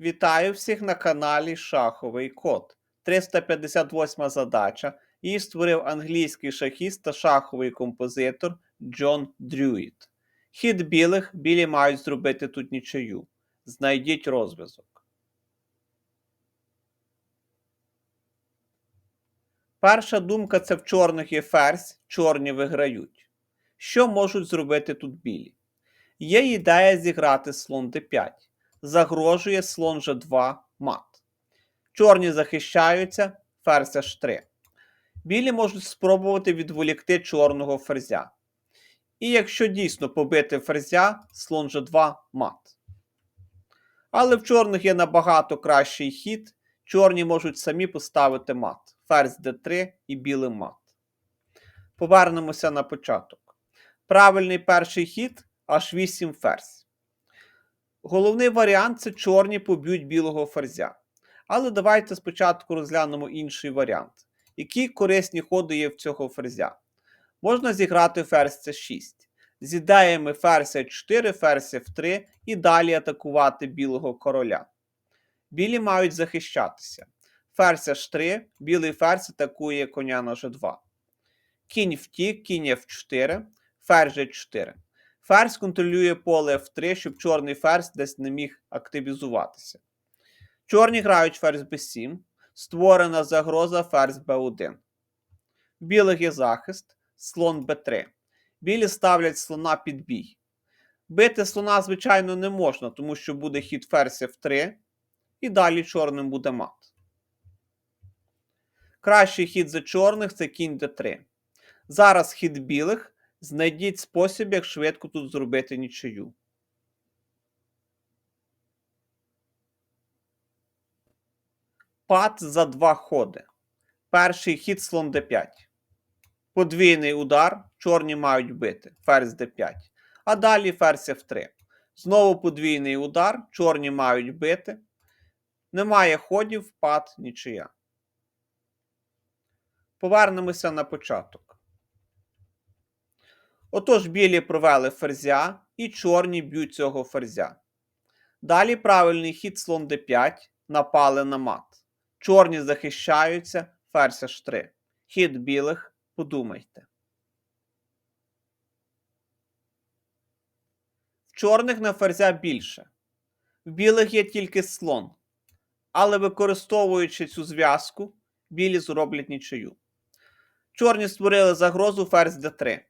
Вітаю всіх на каналі Шаховий Код. 358 задача. Її створив англійський шахіст та шаховий композитор Джон Дрюїт. Хід білих білі мають зробити тут нічию. Знайдіть розв'язок. Перша думка це в чорних є ферзь, чорні виграють. Що можуть зробити тут білі? Є ідея зіграти слон d5 загрожує слон G2 мат. Чорні захищаються, ферзь H3. Білі можуть спробувати відволікти чорного ферзя. І якщо дійсно побити ферзя, слон G2 мат. Але в чорних є набагато кращий хід. Чорні можуть самі поставити мат. Ферзь d3 і білий мат. Повернемося на початок. Правильний перший хід H8 ферзь. Головний варіант це чорні поб'ють білого ферзя. Але давайте спочатку розглянемо інший варіант. Які корисні ходи є в цього ферзя? Можна зіграти ферзь c6. З ідеями ферзь 4, ферзь f3 і далі атакувати білого короля. Білі мають захищатися. Ферзь h3, білий ферзь атакує коня на g2. Кінь втік, кінь f4, ферзь g4. Ферзь контролює поле F3, щоб чорний ферзь десь не міг активізуватися. Чорні грають ферзь b7, створена загроза ферзь b1. В білих є захист, слон b3. Білі ставлять слона під бій. Бити слона, звичайно, не можна, тому що буде хід ферзь F3, і далі чорним буде мат. Кращий хід за чорних це кінь d3. Зараз хід білих. Знайдіть спосіб, як швидко тут зробити нічию. Пад за два ходи. Перший хід слон d5. Подвійний удар. Чорні мають бити. Ферзь d5. А далі ферзь f3. Знову подвійний удар. Чорні мають бити. Немає ходів, пад, нічия. Повернемося на початок. Отож, білі провели ферзя і чорні б'ють цього ферзя. Далі правильний хід слон d5 напали на мат. Чорні захищаються, ферзь h3. Хід білих, подумайте. В чорних на ферзя більше. В білих є тільки слон. Але використовуючи цю зв'язку, білі зроблять нічию. Чорні створили загрозу ферзь d3.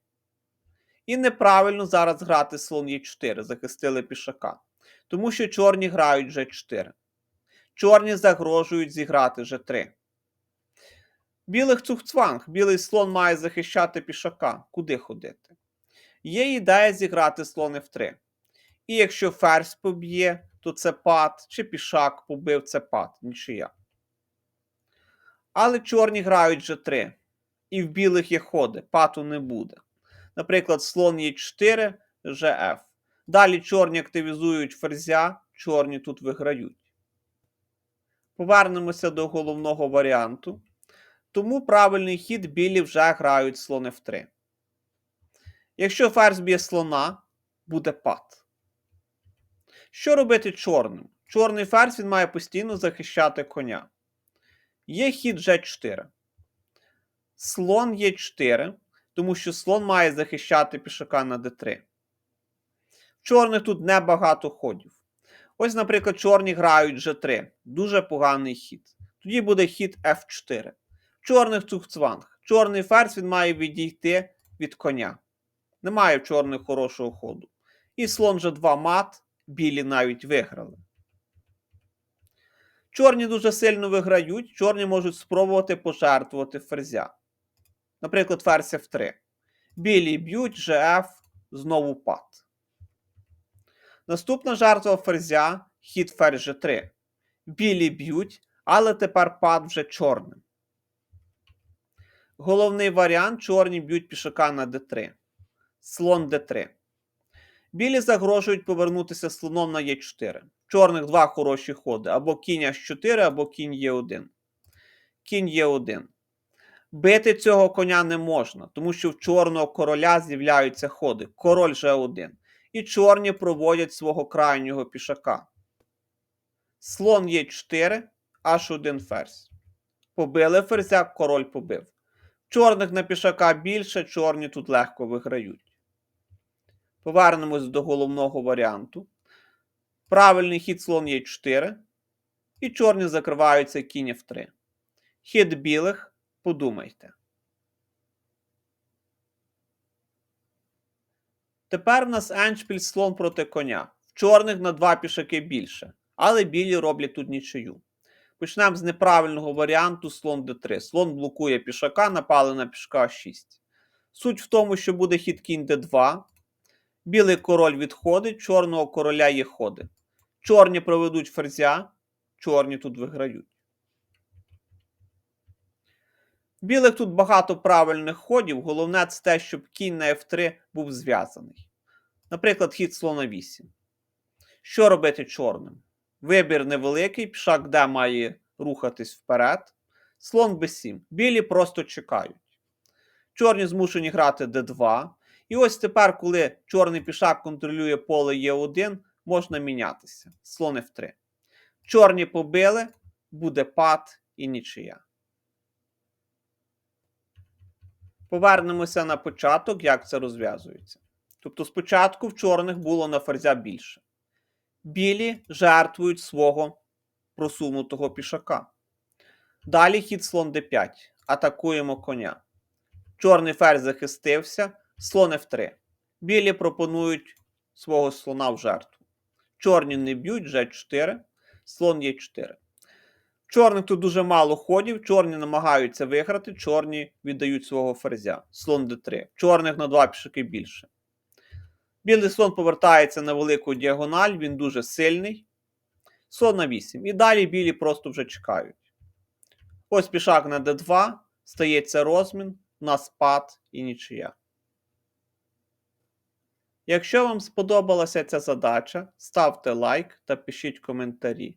І неправильно зараз грати слон Е4, захистили пішака. Тому що чорні грають G4. Чорні загрожують зіграти G3. Білих цухцванг. Білий слон має захищати пішака. Куди ходити? Є ідея зіграти слон F3. І якщо ферзь поб'є, то це пад, чи пішак побив це пад, нічия. Але чорні грають G3. І в білих є ходи, пату не буде. Наприклад, слон Е4, ЖФ. Далі чорні активізують ферзя, чорні тут виграють. Повернемося до головного варіанту. Тому правильний хід білі вже грають слон F3. Якщо ферзь б'є слона, буде пад. Що робити чорним? Чорний ферзь він має постійно захищати коня. Є хід G4. Слон Е4 тому що слон має захищати пішака на d3. В чорних тут небагато ходів. Ось, наприклад, чорні грають g3. Дуже поганий хід. Тоді буде хід f4. В чорних цухцванг. Чорний ферзь він має відійти від коня. Немає в чорних хорошого ходу. І слон g2 мат, білі навіть виграли. Чорні дуже сильно виграють, чорні можуть спробувати пожертвувати ферзя. Наприклад, ферзь F3. Білі б'ють, GF, знову пад. Наступна жертва ферзя хід ферзь G3. Білі б'ють, але тепер пад вже чорним. Головний варіант чорні б'ють пішака на d3. Слон d3. Білі загрожують повернутися слоном на Е4. Чорних два хороші ходи. Або кінь H4, або кінь Е1. Кінь Е1. Бити цього коня не можна, тому що в чорного короля з'являються ходи. Король G1. І чорні проводять свого крайнього пішака. Слон є 4, аж один ферзь. Побили ферзя, король побив. Чорних на пішака більше, чорні тут легко виграють. Повернемось до головного варіанту. Правильний хід слон є 4. І чорні закриваються кінь в 3. Хід білих, подумайте. Тепер в нас еншпіль слон проти коня. В чорних на два пішаки більше, але білі роблять тут нічию. Почнемо з неправильного варіанту слон d3. Слон блокує пішака, напали на пішка 6. Суть в тому, що буде хід кінь d2. Білий король відходить, чорного короля є ходи. Чорні проведуть ферзя, чорні тут виграють. Білих тут багато правильних ходів. Головне це те, щоб кінь на f3 був зв'язаний. Наприклад, хід слона 8. Що робити чорним? Вибір невеликий, пішак Д має рухатись вперед. Слон b7. Білі просто чекають. Чорні змушені грати d2. І ось тепер, коли чорний пішак контролює поле Е1, можна мінятися. Слон f3. Чорні побили, буде пад і нічия. Повернемося на початок, як це розв'язується. Тобто спочатку в чорних було на ферзя більше. Білі жертвують свого просунутого пішака. Далі хід слон d5. Атакуємо коня. Чорний ферзь захистився, слон f3. Білі пропонують свого слона в жертву. Чорні не б'ють, g4, слон e4. Чорних тут дуже мало ходів, чорні намагаються виграти, чорні віддають свого ферзя. Слон d3. Чорних на два пішаки більше. Білий слон повертається на велику діагональ, він дуже сильний. Слон на 8. І далі білі просто вже чекають. Ось пішак на d2, стається розмін, на спад і нічия. Якщо вам сподобалася ця задача, ставте лайк та пишіть коментарі.